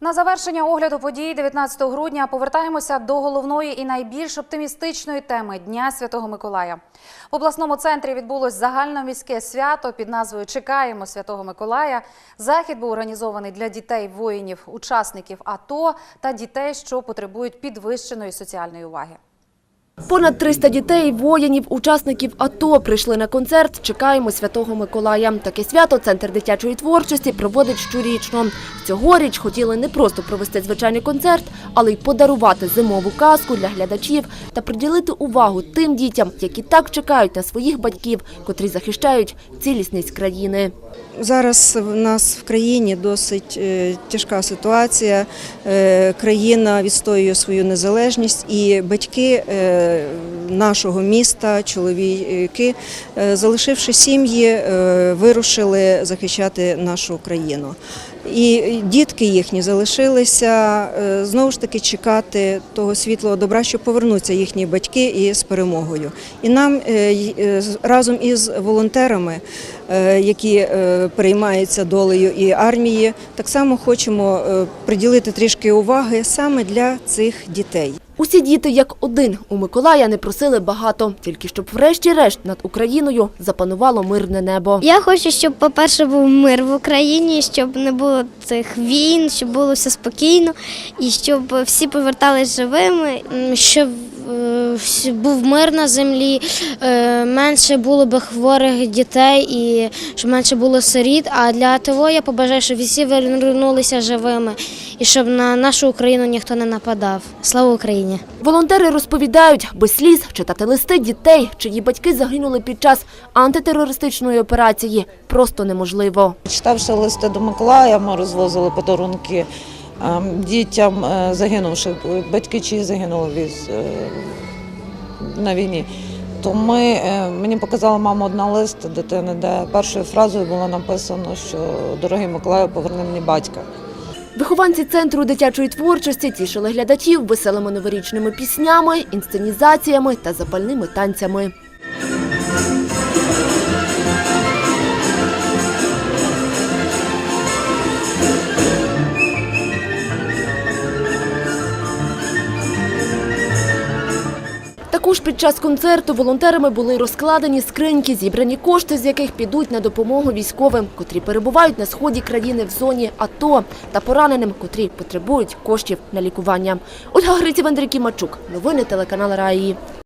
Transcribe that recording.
На завершення огляду подій 19 грудня повертаємося до головної і найбільш оптимістичної теми Дня Святого Миколая. В обласному центрі відбулось загальноміське свято під назвою Чекаємо Святого Миколая. Захід був організований для дітей воїнів, учасників АТО та дітей, що потребують підвищеної соціальної уваги. Понад 300 дітей, воїнів, учасників АТО прийшли на концерт «Чекаємо Святого Миколая». Таке свято Центр дитячої творчості проводить щорічно. Цьогоріч хотіли не просто провести звичайний концерт, але й подарувати зимову казку для глядачів та приділити увагу тим дітям, які так чекають на своїх батьків, котрі захищають цілісність країни. Зараз в нас в країні досить е, тяжка ситуація. Е, Країна відстоює свою незалежність, і батьки е, нашого міста, чоловіки, е, залишивши сім'ї, е, вирушили захищати нашу країну. І дітки їхні залишилися е, знову ж таки чекати того світлого добра, що повернуться їхні батьки і з перемогою. І нам е, е, разом із волонтерами, е, які е, переймаються долею і армії, так само хочемо е, приділити трішки уваги саме для цих дітей. Усі діти як один у Миколая не просили багато, тільки щоб врешті-решт над Україною запанувало мирне небо. Я хочу, щоб, по-перше, був мир в Україні, щоб не було цих війн, щоб було все спокійно і щоб всі повертались живими, щоб був мир на землі, е, менше було би хворих дітей і щоб менше було сиріт. А для того я побажаю, щоб всі вернулися живими і щоб на нашу Україну ніхто не нападав. Слава Україні! Волонтери розповідають, без сліз читати листи дітей, чиї батьки загинули під час антитерористичної операції, просто неможливо. Читавши листи до Миколая, ми розвозили подарунки ем, дітям е, загинувших, батьки чиї загинули від, е, на війні. То ми, е, мені показала мама одна лист дитини, де першою фразою було написано, що дорогий Миколаю, поверни мені батька. Вихованці центру дитячої творчості тішили глядачів веселими новорічними піснями, інсценізаціями та запальними танцями. Також під час концерту волонтерами були розкладені скриньки, зібрані кошти, з яких підуть на допомогу військовим, котрі перебувають на сході країни в зоні АТО та пораненим, котрі потребують коштів на лікування. Ольга Гриців, Андрій Кімачук. Новини телеканал Раї.